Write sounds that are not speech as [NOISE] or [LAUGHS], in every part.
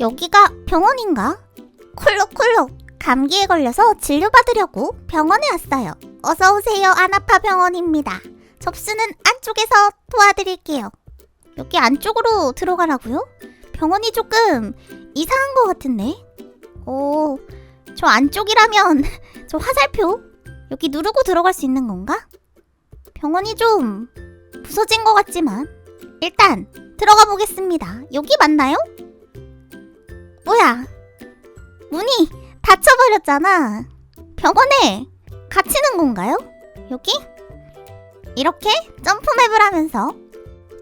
여기가 병원인가? 콜록콜록 감기에 걸려서 진료받으려고 병원에 왔어요. 어서 오세요 아나파 병원입니다. 접수는 안쪽에서 도와드릴게요. 여기 안쪽으로 들어가라고요? 병원이 조금 이상한 것 같은데. 오, 저 안쪽이라면 [LAUGHS] 저 화살표 여기 누르고 들어갈 수 있는 건가? 병원이 좀 부서진 것 같지만 일단 들어가 보겠습니다. 여기 맞나요? 뭐야? 문이 닫혀버렸잖아. 병원에 갇히는 건가요? 여기? 이렇게 점프맵을 하면서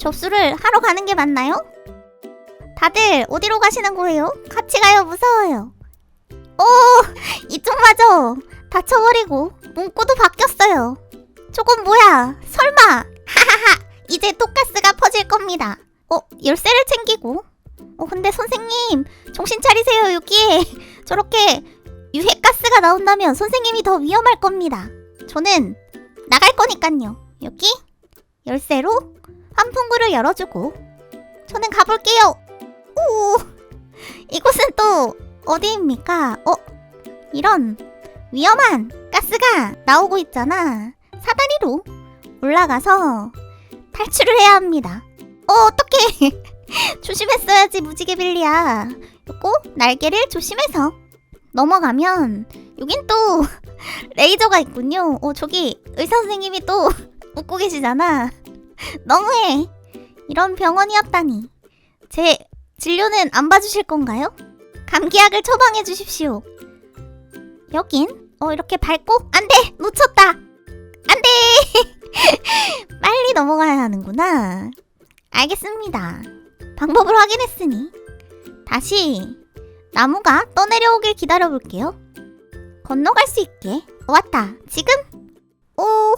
접수를 하러 가는 게 맞나요? 다들 어디로 가시는 거예요? 같이 가요, 무서워요. 오, 이쪽마저 닫혀버리고 문구도 바뀌었어요. 저건 뭐야? 설마? 하하하, 이제 독가스가 퍼질 겁니다. 어, 열쇠를 챙기고. 어, 근데 선생님, 정신 차리세요, 여기에. [LAUGHS] 저렇게 유해가스가 나온다면 선생님이 더 위험할 겁니다. 저는 나갈 거니깐요. 여기 열쇠로 환풍구를 열어주고 저는 가볼게요. 오, 이곳은 또 어디입니까? 어, 이런 위험한 가스가 나오고 있잖아. 사다리로 올라가서 탈출을 해야 합니다. 어, 어떡해. [LAUGHS] [LAUGHS] 조심했어야지, 무지개 빌리야. 요거 날개를 조심해서 넘어가면 여긴 또 [LAUGHS] 레이저가 있군요. 어, 저기 의사 선생님이 또 [LAUGHS] 웃고 계시잖아. 너무해. 이런 병원이었다니. 제 진료는 안 봐주실 건가요? 감기약을 처방해 주십시오. 여긴 어 이렇게 밟고 안돼 놓쳤다. 안돼. 빨리 넘어가야 하는구나. 알겠습니다. 방법을 확인했으니 다시 나무가 떠내려오길 기다려볼게요. 건너갈 수 있게. 왔다. 지금? 오,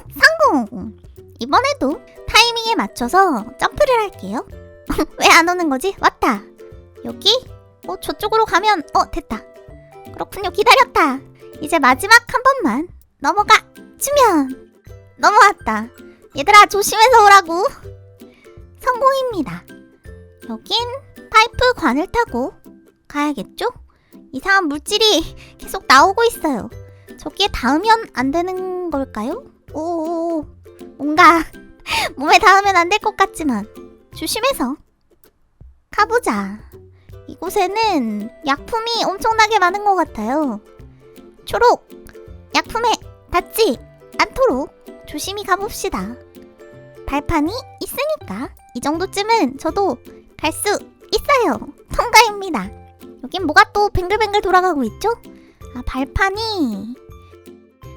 성공! 이번에도 타이밍에 맞춰서 점프를 할게요. [LAUGHS] 왜 안 오는 거지? 왔다. 여기? 어, 저쪽으로 가면, 어, 됐다. 그렇군요. 기다렸다. 이제 마지막 한 번만 넘어가 주면 넘어왔다. 얘들아, 조심해서 오라고. 성공입니다. 여긴 파이프 관을 타고 가야겠죠? 이상한 물질이 계속 나오고 있어요. 저기에 닿으면 안 되는 걸까요? 오, 뭔가 [LAUGHS] 몸에 닿으면 안 될 것 같지만 조심해서 가보자. 이곳에는 약품이 엄청나게 많은 것 같아요. 초록! 약품에 닿지 않도록 조심히 가봅시다. 발판이 있으니까 이 정도쯤은 저도 갈 수 있어요. 통과입니다. 여긴 뭐가 또 뱅글뱅글 돌아가고 있죠? 아, 발판이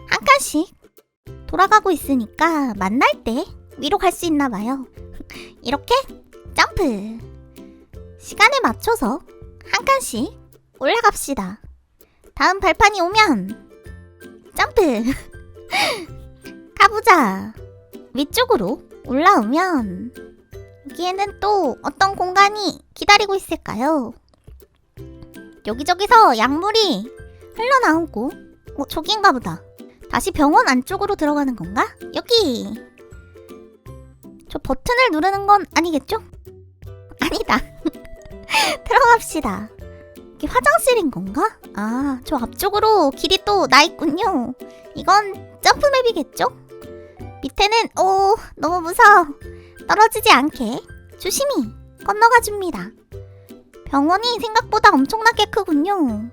한 칸씩 돌아가고 있으니까 만날 때 위로 갈 수 있나 봐요. [LAUGHS] 이렇게 점프. 시간에 맞춰서 한 칸씩 올라갑시다. 다음 발판이 오면 점프. [LAUGHS] 가보자. 위쪽으로 올라오면 여기에는 또 어떤 공간이 기다리고 있을까요? 여기저기서 약물이 흘러나오고 어 저기인가 보다 다시 병원 안쪽으로 들어가는 건가? 여기 저 버튼을 누르는 건 아니겠죠? 아니다 [LAUGHS] 들어갑시다 이게 화장실인 건가? 아 저 앞쪽으로 길이 또 나 있군요 이건 점프맵이겠죠? 밑에는 오 너무 무서워 떨어지지 않게 조심히 건너가 줍니다 병원이 생각보다 엄청나게 크군요.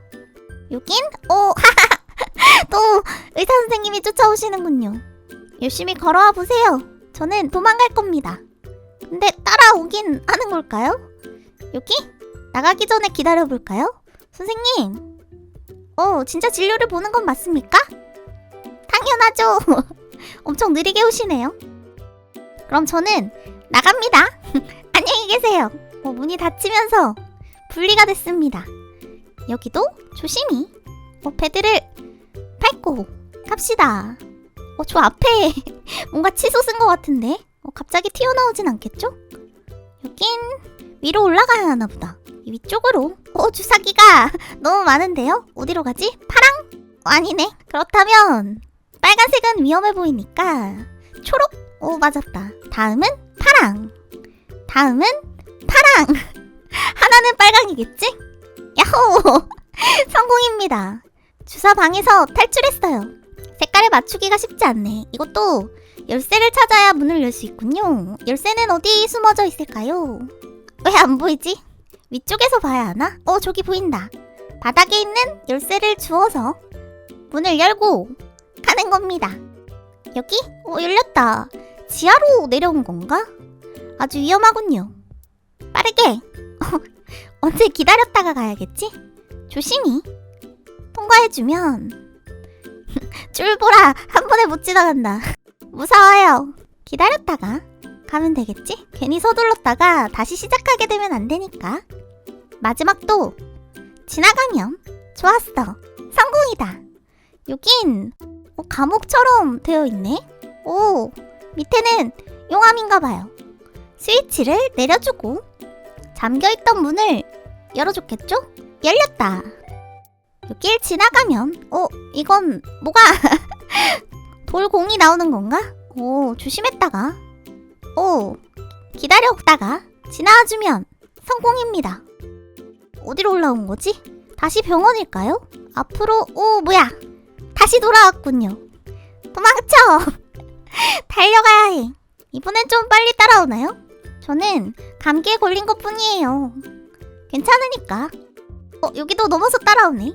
여긴 오또 의사 선생님이 쫓아오시는군요. 열심히 걸어와 보세요. 저는 도망갈 겁니다. 근데 따라오긴 하는 걸까요? 여기 나가기 전에 기다려 볼까요? 선생님. 어, 진짜 진료를 보는 건 맞습니까? 당연하죠. [LAUGHS] 엄청 느리게 오시네요. 그럼 저는 나갑니다. [LAUGHS] 안녕히 계세요. 어, 문이 닫히면서 분리가 됐습니다. 여기도 조심히 어, 패드를 밟고 갑시다. 어, 저 앞에 [LAUGHS] 뭔가 치솟은 것 같은데 어, 갑자기 튀어나오진 않겠죠? 여긴 위로 올라가야 하나 보다. 이 위쪽으로 어, 주사기가 [LAUGHS] 너무 많은데요? 어디로 가지? 파랑? 어, 아니네. 그렇다면 빨간색은 위험해 보이니까 초록? 오 맞았다. 다음은 파랑. 다음은 파랑. [LAUGHS] 하나는 빨강이겠지? 야호! [LAUGHS] 성공입니다. 주사 방에서 탈출했어요. 색깔을 맞추기가 쉽지 않네. 이것도 열쇠를 찾아야 문을 열 수 있군요. 열쇠는 어디 숨어져 있을까요? 왜 안 보이지? 위쪽에서 봐야 하나? 어, 저기 보인다. 바닥에 있는 열쇠를 주워서 문을 열고 가는 겁니다. 여기? 어, 열렸다. 지하로 내려온 건가? 아주 위험하군요. 빠르게. [LAUGHS] 언제 기다렸다가 가야겠지? 조심히 통과해주면 [LAUGHS] 쫄보라 한 번에 못 지나간다. [LAUGHS] 무서워요. 기다렸다가 가면 되겠지? 괜히 서둘렀다가 다시 시작하게 되면 안 되니까. 마지막도 지나가면 좋았어. 성공이다. 여긴 어, 감옥처럼 되어 있네. 오, 밑에는 용암인가 봐요. 스위치를 내려주고 잠겨있던 문을 열어줬겠죠? 열렸다. 여길 지나가면 어, 이건 뭐가 [LAUGHS] 돌공이 나오는 건가? 오, 조심했다가 오, 기다렸다가 지나와주면 성공입니다. 어디로 올라온 거지? 다시 병원일까요? 앞으로 오 뭐야 다시 돌아왔군요. 도망쳐 [LAUGHS] 달려가야 해. 이번엔 좀 빨리 따라오나요? 저는 감기에 걸린 것 뿐이에요. 괜찮으니까. 어 여기도 넘어서 따라오네.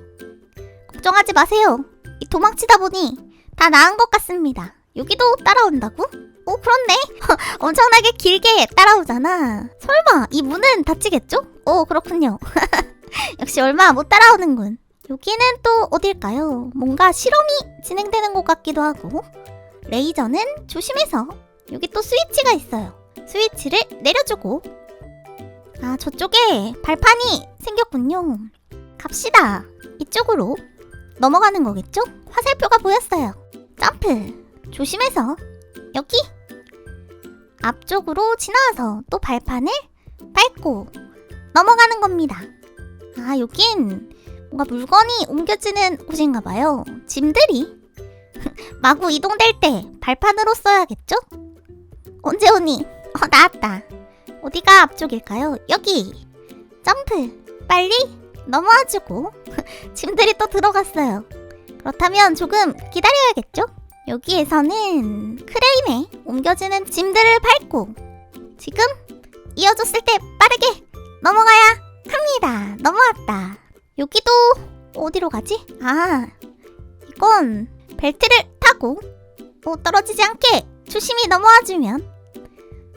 걱정하지 마세요. 이 도망치다 보니 다 나은 것 같습니다. 여기도 따라온다고? 오 그렇네. [LAUGHS] 엄청나게 길게 따라오잖아. 설마 이 문은 닫히겠죠? 오 그렇군요. [LAUGHS] 역시 얼마 못 따라오는군. 여기는 또 어딜까요? 뭔가 실험이 진행되는 것 같기도 하고 레이저는 조심해서 여기 또 스위치가 있어요. 스위치를 내려주고 아 저쪽에 발판이 생겼군요. 갑시다. 이쪽으로 넘어가는 거겠죠? 화살표가 보였어요. 점프 조심해서 여기 앞쪽으로 지나와서 또 발판을 밟고 넘어가는 겁니다. 아, 여긴 뭔가 물건이 옮겨지는 곳인가 봐요. 짐들이 마구 이동될 때 발판으로 써야겠죠? 언제 오니? 어, 나왔다. 어디가 앞쪽일까요? 여기! 점프! 빨리 넘어와주고 [LAUGHS] 짐들이 또 들어갔어요. 그렇다면 조금 기다려야겠죠? 여기에서는 크레인에 옮겨지는 짐들을 밟고 지금 이어졌을 때 빠르게 넘어가야 합니다. 넘어왔다. 여기도 어디로 가지? 아, 이건 벨트를 타고 어, 떨어지지 않게 조심히 넘어와주면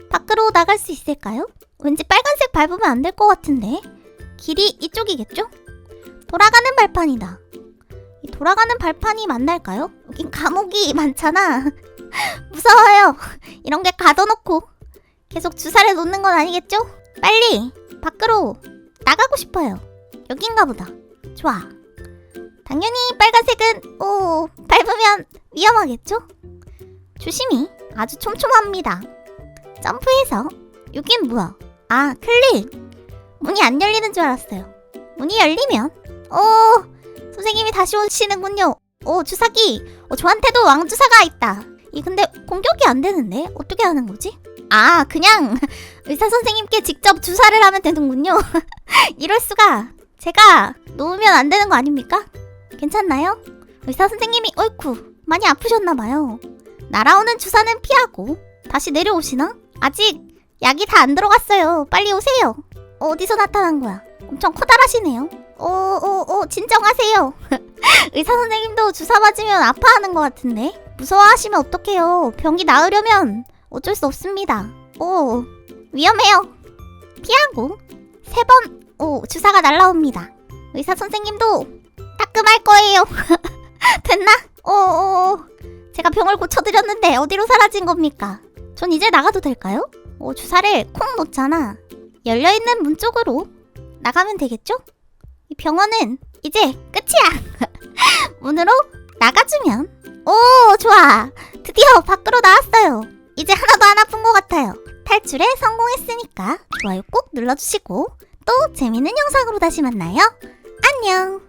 밖으로 나갈 수 있을까요? 왠지 빨간색 밟으면 안 될 것 같은데 길이 이쪽이겠죠? 돌아가는 발판이다. 이 돌아가는 발판이 맞날까요? 여긴 감옥이 [LAUGHS] 많잖아. [LAUGHS] 무서워요. 이런 게 가둬놓고 계속 주사를 놓는 건 아니겠죠? 빨리 밖으로 나가고 싶어요. 여긴가 보다. 좋아. 당연히 빨간색은 오 밟으면 위험하겠죠? 조심히 아주 촘촘합니다. 점프해서 여긴 뭐야? 아 클릭. 문이 안 열리는 줄 알았어요. 문이 열리면 오 선생님이 다시 오시는군요. 오 주사기. 어, 저한테도 왕주사가 있다. 이 근데 공격이 안 되는데 어떻게 하는 거지? 아 그냥 [LAUGHS] 의사 선생님께 직접 주사를 하면 되는군요. [LAUGHS] 이럴 수가. 제가 놓으면 안 되는 거 아닙니까? 괜찮나요? 의사 선생님이 어이쿠 많이 아프셨나 봐요. 날아오는 주사는 피하고 다시 내려오시나? 아직 약이 다 안 들어갔어요. 빨리 오세요. 어디서 나타난 거야? 엄청 커다라시네요. 오오오 진정하세요. [LAUGHS] 의사 선생님도 주사 맞으면 아파하는 것 같은데 무서워하시면 어떡해요. 병이 나으려면 어쩔 수 없습니다. 오 위험해요. 피하고 세 번 오 주사가 날라옵니다. 의사 선생님도 따끔할 거예요. [LAUGHS] 됐나? 오오 제가 병을 고쳐드렸는데 어디로 사라진 겁니까? 전 이제 나가도 될까요? 오 주사를 콩 놓잖아. 열려 있는 문 쪽으로 나가면 되겠죠? 이 병원은 이제 끝이야. [LAUGHS] 문으로 나가주면 오 좋아 드디어 밖으로 나왔어요. 이제 하나도 안 아픈 것 같아요. 탈출에 성공했으니까 좋아요 꼭 눌러주시고 또 재밌는 영상으로 다시 만나요. 안녕.